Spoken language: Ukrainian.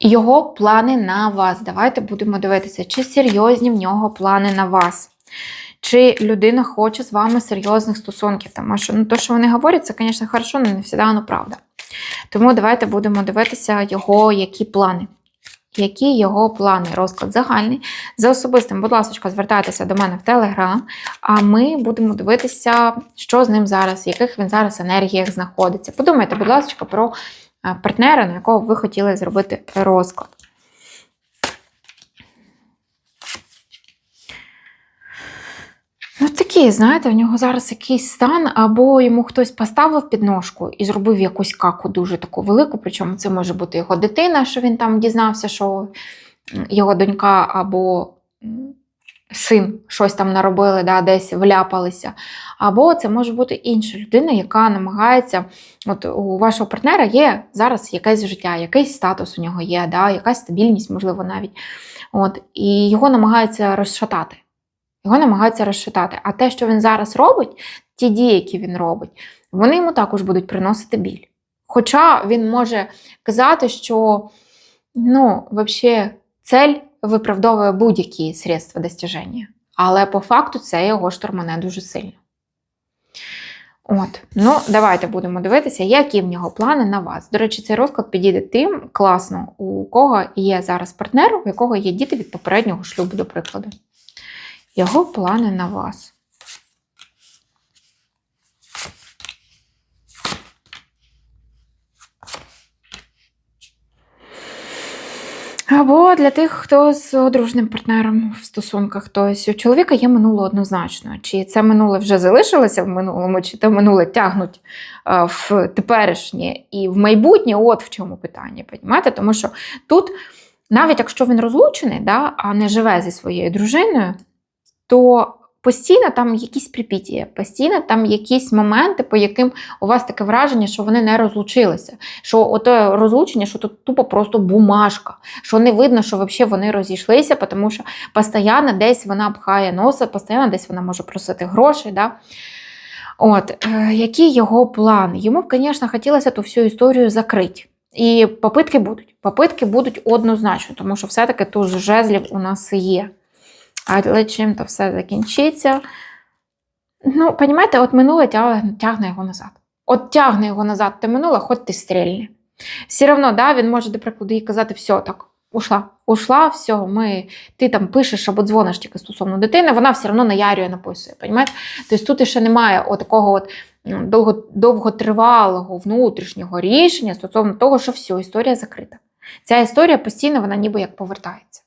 Його плани на вас. Давайте будемо дивитися, чи серйозні в нього плани на вас. Чи людина хоче з вами серйозних стосунків. Тому що ну, то, що вони говорять, це, звісно, хорошо, але не завжди воно правда. Тому давайте будемо дивитися його, які плани. Які його плани? Розклад загальний. За особистим, будь ласка, звертайтеся до мене в Телеграм, а ми будемо дивитися, що з ним зараз, в яких він зараз енергіях знаходиться. Подумайте, будь ласка, про партнера, на якого ви хотіли зробити розклад. Ну, такий, знаєте, в нього зараз якийсь стан, або йому хтось поставив підножку і зробив якусь каку дуже таку велику. Причому це може бути його дитина, що він там дізнався, що його донька або син щось там наробили, да, десь вляпалися. Або це може бути інша людина, яка намагається. От у вашого партнера є зараз якесь життя, якийсь статус у нього є, да, якась стабільність, можливо, навіть. От, І його намагаються розшатати. Його намагаються розшатати. А те, що він зараз робить, ті дії, які він робить, вони йому також будуть приносити біль. Хоча він може казати, що ну, взагалі, цель виправдовує будь-які средства достиження. Але по факту це його штурмане дуже сильно. От, ну давайте будемо дивитися, які в нього плани на вас. До речі, цей розклад підійде тим класно, у кого є зараз партнер, у якого є діти від попереднього шлюбу, до прикладу. Його плани на вас. Або для тих, хто з одружним партнером в стосунках, тобто у чоловіка є минуле однозначно. Чи це минуле вже залишилося в минулому, чи те минуле тягнуть а, в теперішнє і в майбутнє, от в чому питання. Понімаєте? Тому що тут, навіть якщо він розлучений, да, а не живе зі своєю дружиною, то постійно там якісь припіття, постійно там якісь моменти, по яким у вас таке враження, що вони не розлучилися. Що ото розлучення, що тут тупо просто бумажка, що не видно, що взагалі вони розійшлися, тому що постійно десь вона пхає носа, постійно десь вона може просити гроші. Да? От, е, Який його план? Йому звісно, хотілося ту всю історію закрити. І попитки будуть. Попитки будуть однозначно, тому що все-таки туз жезлів у нас є. Але чим то все закінчиться. Ну, понімаєте, от минуле тягне, його назад. От тягне його назад, ти минуле, хоч ти стрільни. Все одно, да, він може, до прикладу, їй казати, все, так, ушла, ушла, все, ми, ти там пишеш або дзвониш тільки стосовно дитини, вона все одно наярює, написує. Понімаєте? Тобто тут ще немає такого от довго, довготривалого внутрішнього рішення стосовно того, що все, історія закрита. Ця історія постійно, вона ніби як повертається.